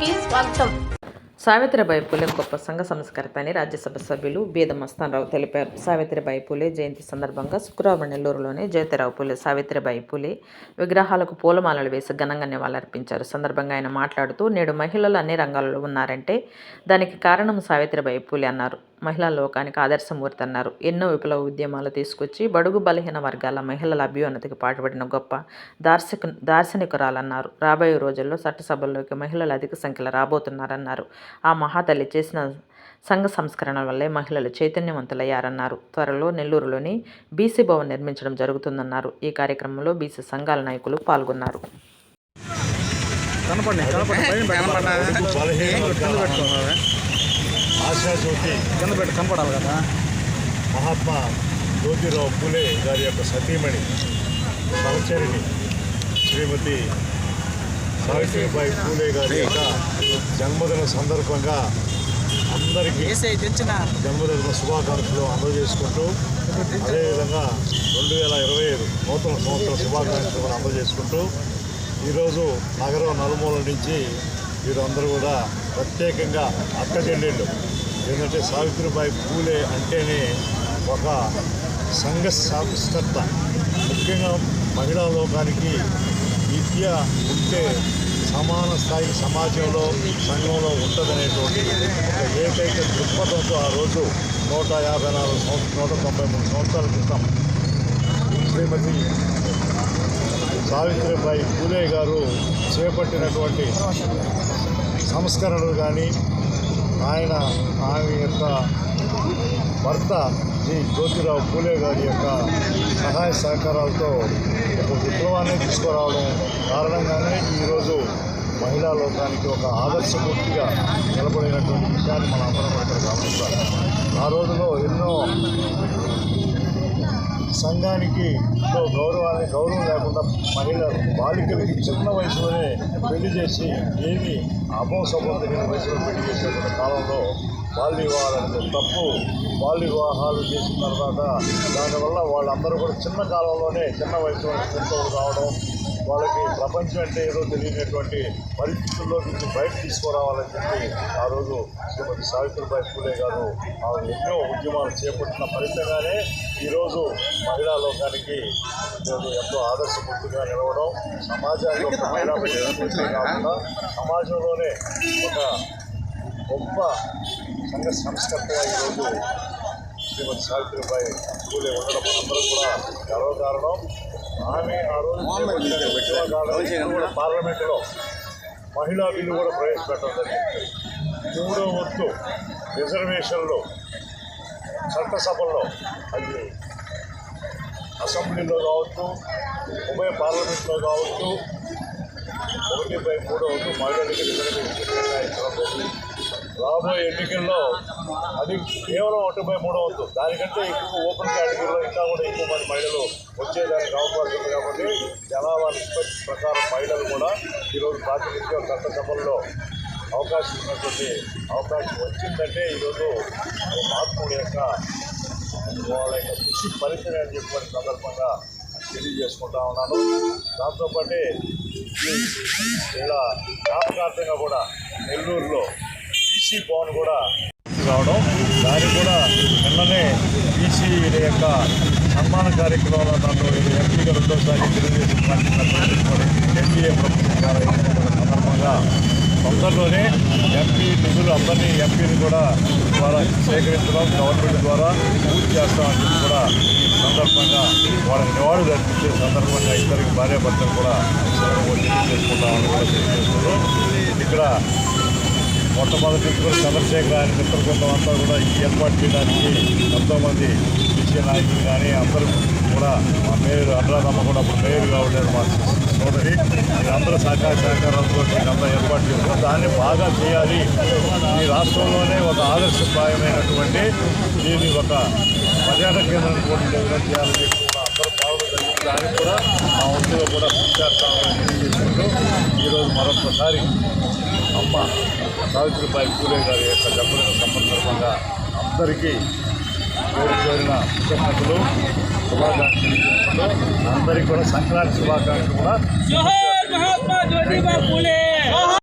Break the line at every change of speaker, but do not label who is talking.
కి స్వాగతం.
సావిత్రిబాయి పూలే గొప్ప సంఘ సంస్కర్త అని రాజ్యసభ సభ్యులు బీద మస్తానరావు తెలిపారు. సావిత్రిబాయి పూలే జయంతి సందర్భంగా శుక్రవారం నెల్లూరులోని జ్యోతిరావు పూలే సావిత్రిబాయి పూలే విగ్రహాలకు పూలమాలలు వేసి ఘనంగా నివాళులర్పించారు. సందర్భంగా ఆయన మాట్లాడుతూ నేడు మహిళలు అన్ని రంగాలలో ఉన్నారంటే దానికి కారణం సావిత్రిబాయి పూలే అన్నారు. మహిళా లోకానికి ఆదర్శమూర్తి అన్నారు. ఎన్నో విప్లవ ఉద్యమాలు తీసుకొచ్చి బడుగు బలహీన వర్గాల మహిళల అభ్యున్నతికి పాటుపడిన గొప్ప దార్శక దార్శనికురాలన్నారు. రాబోయే రోజుల్లో చట్టసభల్లోకి మహిళలు అధిక సంఖ్యలో రాబోతున్నారన్నారు. ఆ మహాతల్లి చేసిన సంఘ సంస్కరణ వల్లే మహిళలు చైతన్యవంతులయ్యారన్నారు. త్వరలో నెల్లూరులోని బీసీ భవన్ నిర్మించడం జరుగుతుందన్నారు. ఈ కార్యక్రమంలో బీసీ సంఘాల నాయకులు పాల్గొన్నారు.
కనపడి కనపడి పైన కనపడి
బలహీన వర్గాల ఆశాజ్యోతి.
కింద పెట్టి కనపడాలి కదా?
మహాత్మా జ్యోతిరావు పూలే గారి యొక్క సతీమణి సహచరిణి శ్రీమతి సావిత్రిబాయి పూలే గారి యొక్క జన్మదిన సందర్భంగా అందరికీ
తెచ్చిన?
జన్మదిన శుభాకాంక్షలు అందజేసుకుంటూ అదేవిధంగా రెండు వేల ఇరవై ఐదు నూతన సంవత్సర శుభాకాంక్షలు కూడా అందజేసుకుంటూ ఈరోజు నగరం నలుమూల నుంచి వీరందరూ కూడా ప్రత్యేకంగా అక్క చెల్లెళ్ళు ఎందుకంటే సావిత్రిబాయి పూలే అంటేనే ఒక సంఘ సంస్కర్త ముఖ్యంగా మహిళా లోకానికి విద్య ఉంటే సమాన స్థాయి సమాజంలో సంఘంలో ఉంటుందనేటువంటి ఒక ఏకైక దృక్పథంతో ఆ రోజు నూట యాభై నాలుగు సంవత్సరం నూట తొంభై మూడు సంవత్సరాల క్రితం శ్రీమతి సావిత్రిబాయి పూలే గారు చేపట్టినటువంటి సంస్కరణలు కానీ ఆయన ఆమె యొక్క భర్త శ్రీ జ్యోతిరావు పూలే గారి యొక్క సహాయ సహకారాలతో ఒక విప్లవాన్ని తీసుకురావడం కారణంగానే ఈరోజు మహిళా లోకానికి ఒక ఆదర్శమూర్తిగా నిలబడినటువంటి విషయాన్ని మనం అమరపడతారు గమనించాలి. ఆ రోజులో ఎన్నో సంఘానికి ఎంతో గౌరవాన్ని గౌరవం లేకుండా మహిళలు బాలికలకి చిన్న వయసులోనే పెళ్ళి చేసి ఏమి అభోసభం తెలియని వయసులో పెళ్ళి చేసేటువంటి కాలంలో బాల్య వివాహాలు తప్పు. బాల్య వివాహాలు చేసిన తర్వాత దానివల్ల వాళ్ళందరూ కూడా చిన్న కాలంలోనే చిన్న వయసులో పెద్దోళ్ళు కావడం వాళ్ళకి ప్రపంచం అంటే ఏదో తెలియనటువంటి పరిస్థితుల్లో నుంచి బయట తీసుకురావాలని చెప్పి ఆ రోజు శ్రీమతి సావిత్రిబాయి పూలే గారు ఆవిడ ఎన్నో ఉద్యమాలు చేపట్టిన ఫలితంగానే ఈరోజు మహిళా లోకానికి ఈరోజు ఎంతో ఆదర్శమూర్తిగా నిలవడం సమాజానికి కాకుండా సమాజంలోనే ఒక గొప్ప సంఘ సంస్కర్తగా ఈరోజు శ్రీమతి సావిత్రిబాయి పూలే ఉండడం. అందరూ కూడా గర్వకారణం ఆమె ఆ రోజు పార్లమెంటులో మహిళా బిల్లు కూడా ప్రవేశపెట్టడం జరిగింది. మూడో వంతు రిజర్వేషన్లు చట్టసభల్లో అది అసెంబ్లీలో కావచ్చు ఉభయ పార్లమెంట్లో కావచ్చు ఒకటి బై మూడో వంతు మహిళలకి రిజర్వేషన్ రాబోయే ఎన్నికల్లో అది కేవలం ఒకటి బై మూడో వంతు దానికంటే ఎక్కువ ఓపెన్ కేటగిరీలో ఇంకా కూడా ఎక్కువ మంది మహిళలు వచ్చేదానికి అవకాశం ఉంది కాబట్టి జనాభా నిష్పత్తి ప్రకారం మహిళలు కూడా ఈరోజు ప్రాతినిధ్యం చట్టసభల్లో అవకాశం ఉన్నటువంటి అవకాశం వచ్చిందంటే ఈరోజు మహాత్ముడి యొక్క వాళ్ళ యొక్క కృషి ఫలితమే అని చెప్పిన సందర్భంగా తెలియజేసుకుంటా ఉన్నాను. దాంతోపాటే ఇలా జ్ఞాపకార్థంగా కూడా నెల్లూరులో బీసీ భవన్ కూడా రావడం. దానికి కూడా నిన్ననే బీసీ యొక్క సన్మాన కార్యక్రమంలో నన్ను ఎంపీగా రెండోసారి తెలుగుదేశం పార్టీ ఎన్డీఏ ప్రభుత్వం సందర్భంగా తొందరలోనే ఎంపీ నిధులు అందరినీ ఎంపీని కూడా ద్వారా సేకరించడం గవర్నమెంట్ ద్వారా పూర్తి చేస్తామని చెప్పి కూడా ఈ సందర్భంగా వాళ్ళ నివాళులు అర్పించే సందర్భంగా ఇద్దరికి భార్యాభర్తలు కూడా చేసుకుంటామని కూడా తెలియజేస్తున్నారు ఇక్కడ మొట్టమొదటి నుంచి కూడా చంద్రశేఖర్ ఆయన మిత్రబృందం అంతా కూడా ఈ ఏర్పాటు చేయడానికి ఎంతోమంది బీసీ నాయకులు కానీ అందరూ కూడా మా మేయర్ అనురాధమ్మ కూడా అప్పుడు మేయర్గా ఉండేది మా సోదరి. మీరందరూ సహకార సహకారాలతో అంతా ఏర్పాటు చేస్తారు దాన్ని బాగా చేయాలి. ఈ రాష్ట్రంలోనే ఒక ఆదర్శప్రాయమైనటువంటి దీన్ని ఒక పర్యాటక కేంద్రం కూడా డెవలప్ చేయాలని చెప్పి కూడా అందరూ పాల్గొని దానికి కూడా మా వంతుగా కూడా కృషి తెలియజేసుకుంటూ ఈరోజు మరొకసారి మహాత్మ సావిత్రిబాయి పూలే గారి యొక్క జన్మదిన సందర్భంగా అందరికీ పేరు పేరిన కృతజ్ఞతలు శుభాకాంక్షలు అందరికీ కూడా సంక్రాంతి శుభాకాంక్షలు కూడా